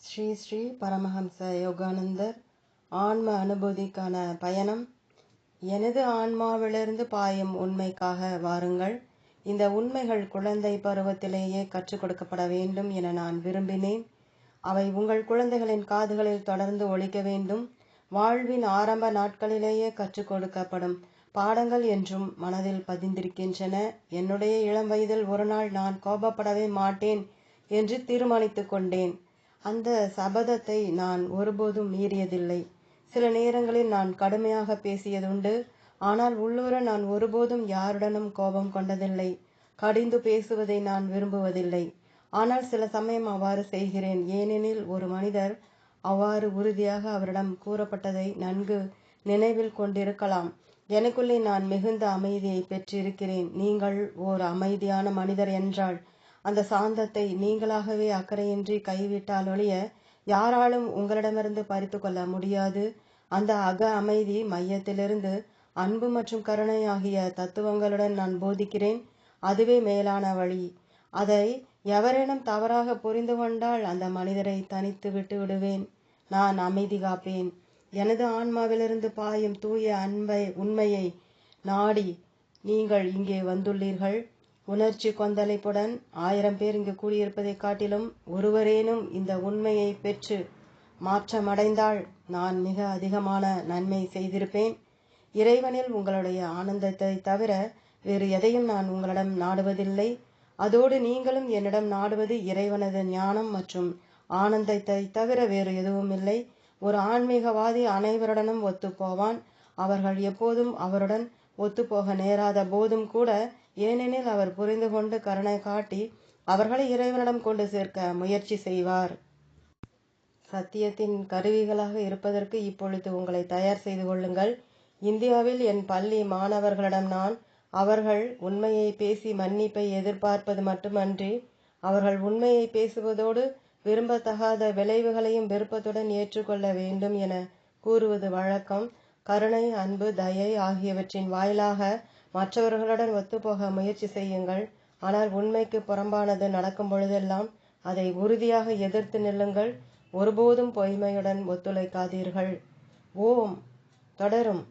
ஸ்ரீ ஸ்ரீ பரமஹம்ச யோகானந்தர் ஆன்ம அனுபூதிக்கான பயணம். எனது ஆன்மாவிலிருந்து பாயும் உண்மைக்காக வாருங்கள். இந்த உண்மைகள் குழந்தை பருவத்திலேயே கற்றுக் கொடுக்கப்பட வேண்டும் என நான் விரும்பினேன். அவை உங்கள் குழந்தைகளின் காதுகளில் தொடர்ந்து ஒழிக்க வேண்டும். வாழ்வின் ஆரம்ப நாட்களிலேயே கற்றுக் கொடுக்கப்படும் பாடங்கள் என்றும் மனதில் பதிந்திருக்கின்றன. என்னுடைய இளம் வயதில் ஒரு நாள் நான் கோபப்படவே மாட்டேன் என்று தீர்மானித்துக் கொண்டேன். அந்த சபதத்தை நான் ஒருபோதும் மீறியதில்லை. சில நேரங்களில் நான் கடுமையாக பேசியதுண்டு. ஆனால் உள்ளூர நான் ஒருபோதும் யாருடனும் கோபம் கொண்டதில்லை. கடிந்து பேசுவதை நான் விரும்புவதில்லை. ஆனால் சில சமயம் அவ்வாறு செய்கிறேன். ஏனெனில் ஒரு மனிதர் அவ்வாறு உறுதியாக அவரிடம் கூறப்பட்டதை நன்கு நினைவில் கொண்டிருக்கலாம். எனக்குள்ளே நான் மிகுந்த அமைதியை பெற்றிருக்கிறேன். நீங்கள் ஓர் அமைதியான மனிதர் என்றால் அந்த சாந்தத்தை நீங்களாகவே அக்கறையின்றி கைவிட்டால் ஒழிய யாராலும் உங்களிடமிருந்து பறித்து கொள்ள முடியாது. அந்த அக அமைதி மையத்திலிருந்து அன்பு மற்றும் கருணை ஆகிய தத்துவங்களுடன் நான் போதிக்கிறேன். அதுவே மேலான வழி. அதை எவரேனும் தவறாக புரிந்து கொண்டால் அந்த மனிதரை தனித்து விட்டு விடுவேன். நான் அமைதி காப்பேன். எனது ஆன்மாவிலிருந்து பாயும் தூய அன்பை உண்மையை நாடி நீங்கள் இங்கே வந்துள்ளீர்கள். உணர்ச்சி கொந்தளிப்புடன் ஆயிரம் பேர் இங்கு கூடியிருப்பதை காட்டிலும் ஒருவரேனும் இந்த உண்மையை பெற்று மாற்றமடைந்தால் நான் மிக அதிகமான நன்மை செய்திருப்பேன். இறைவனில் உங்களுடைய ஆனந்தத்தை தவிர வேறு எதையும் நான் உங்களிடம் நாடுவதில்லை. அதோடு நீங்களும் என்னிடம் நாடுவது இறைவனது ஞானம் மற்றும் ஆனந்தத்தை தவிர வேறு எதுவும் இல்லை. ஒரு ஆன்மீகவாதி அனைவருடனும் ஒத்துப்போவான் அவர்கள் எப்போதும் அவருடன் ஒத்துப்போக நேராத போதும் கூட ஏனெனில் அவர் புரிந்து கொண்டு கருணை காட்டி அவர்களை இறைவனிடம் கொண்டு சேர்க்க முயற்சி செய்வார். சத்தியத்தின் கருவிகளாக இருப்பதற்கு இப்பொழுது உங்களை தயார் செய்து கொள்ளுங்கள். இந்தியாவில் என் பள்ளி மாணவர்களிடம் நான் அவர்கள் உண்மையை பேசி மன்னிப்பை எதிர்பார்ப்பது மட்டுமன்றி அவர்கள் உண்மையை பேசுவதோடு விரும்பத்தகாத விளைவுகளையும் விருப்பத்துடன் ஏற்றுக்கொள்ள வேண்டும் என கூறுவது வழக்கம். கருணை அன்பு தயை ஆகியவற்றின் வாயிலாக மற்றவர்களுடன் ஒத்துப்போக முயற்சி செய்யுங்கள். ஆனால் உண்மைக்கு புறம்பானது நடக்கும் பொழுதெல்லாம் அதை உறுதியாக எதிர்த்து நில்லுங்கள். ஒருபோதும் பொய்மையுடன் ஒத்துழைக்காதீர்கள். ஓம். தொடரும்.